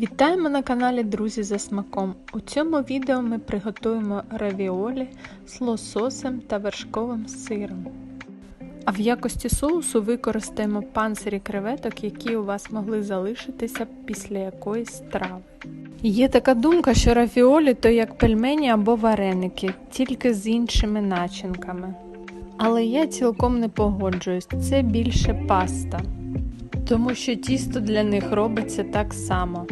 Вітаємо на каналі Друзі за смаком. У цьому відео ми приготуємо равіолі з лососем та вершковим сиром. А в якості соусу використаємо панцирі креветок, які у вас могли залишитися після якоїсь страви. Є така думка, що равіолі то як пельмені або вареники, тільки з іншими начинками. Але я цілком не погоджуюсь, це більше паста, тому що тісто для них робиться так само.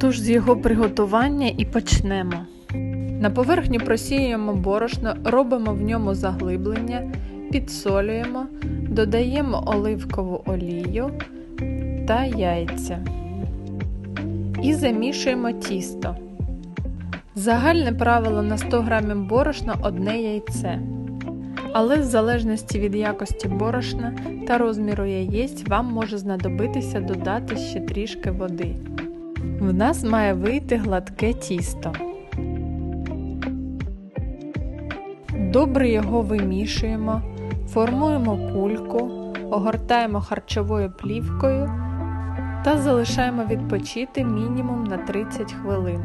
Тож з його приготування і почнемо. На поверхню просіюємо борошно, робимо в ньому заглиблення, підсолюємо, додаємо оливкову олію та яйця і замішуємо тісто. Загальне правило на 100 г борошна одне яйце. Але в залежності від якості борошна та розміру яєць вам може знадобитися додати ще трішки води. В нас має вийти гладке тісто. Добре його вимішуємо, формуємо кульку, огортаємо харчовою плівкою та залишаємо відпочити мінімум на 30 хвилин.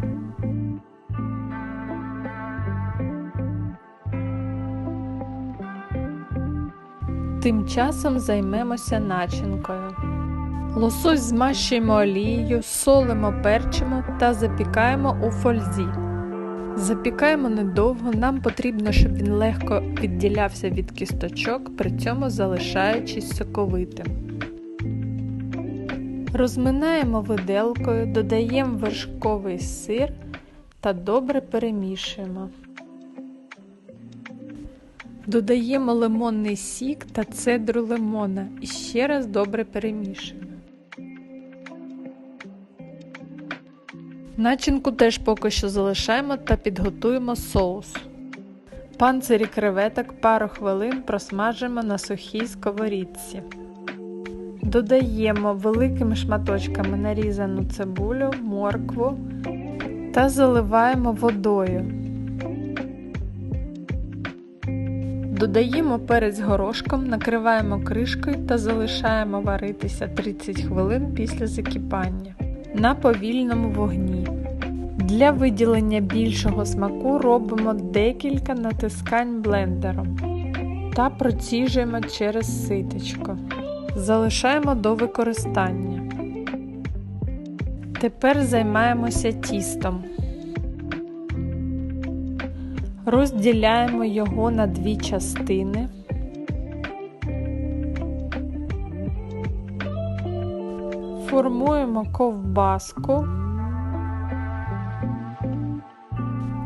Тим часом займемося начинкою. Лосось змащуємо олією, солимо, перчимо та запікаємо у фользі. Запікаємо недовго, нам потрібно, щоб він легко відділявся від кісточок, при цьому залишаючись соковитим. Розминаємо виделкою, додаємо вершковий сир та добре перемішуємо. Додаємо лимонний сік та цедру лимона і ще раз добре перемішуємо. Начинку теж поки що залишаємо та підготуємо соус. Панцирі креветок пару хвилин просмажимо на сухій сковорідці. Додаємо великими шматочками нарізану цибулю, моркву та заливаємо водою. Додаємо перець горошком, накриваємо кришкою та залишаємо варитися 30 хвилин після закипання на повільному вогні. Для виділення більшого смаку робимо декілька натискань блендером та проціжуємо через ситечко. Залишаємо до використання. Тепер займаємося тістом. Розділяємо його на дві частини. Формуємо ковбаску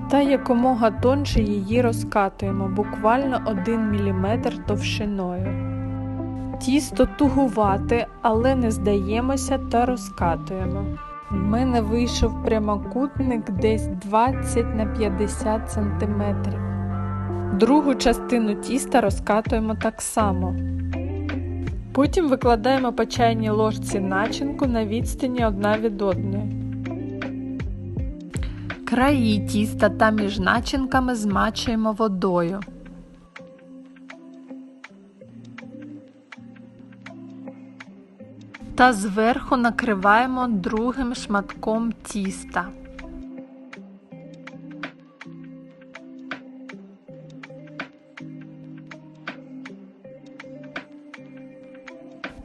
та якомога тонше її розкатуємо буквально 1 мм товщиною. Тісто тугувате, але не здаємося та розкатуємо. В мене вийшов прямокутник десь 20 на 50 см. Другу частину тіста розкатуємо так само. Потім викладаємо по чайній ложці начинку на відстані одна від одної. Краї тіста та між начинками змачуємо водою. Та зверху накриваємо другим шматком тіста.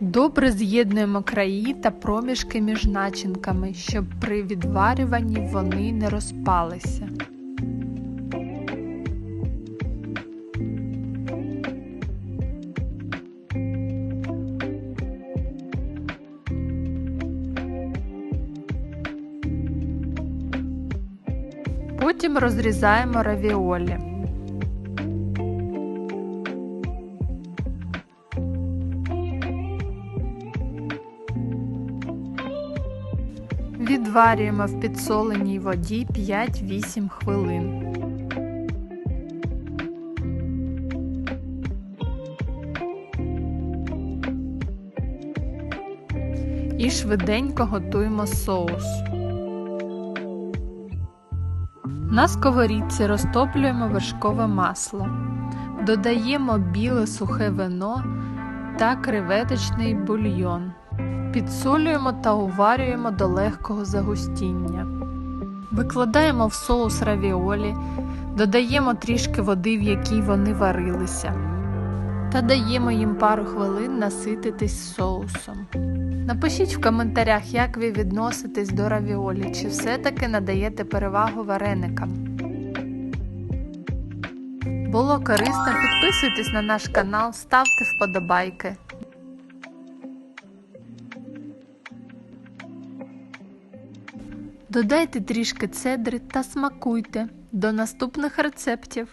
Добре з'єднуємо краї та проміжки між начинками, щоб при відварюванні вони не розпалися. Потім розрізаємо равіолі. Відварюємо в підсоленій воді 5-8 хвилин. І швиденько готуємо соус. На сковорідці розтоплюємо вершкове масло. Додаємо біле сухе вино та креветочний бульйон. Підсолюємо та уварюємо до легкого загустіння. Викладаємо в соус равіолі, додаємо трішки води, в якій вони варилися, та даємо їм пару хвилин насититись соусом. Напишіть в коментарях, як ви відноситесь до равіолі, чи все-таки надаєте перевагу вареникам. Було корисно, підписуйтесь на наш канал, ставте вподобайки. Додайте трішки цедри та смакуйте. До наступних рецептів!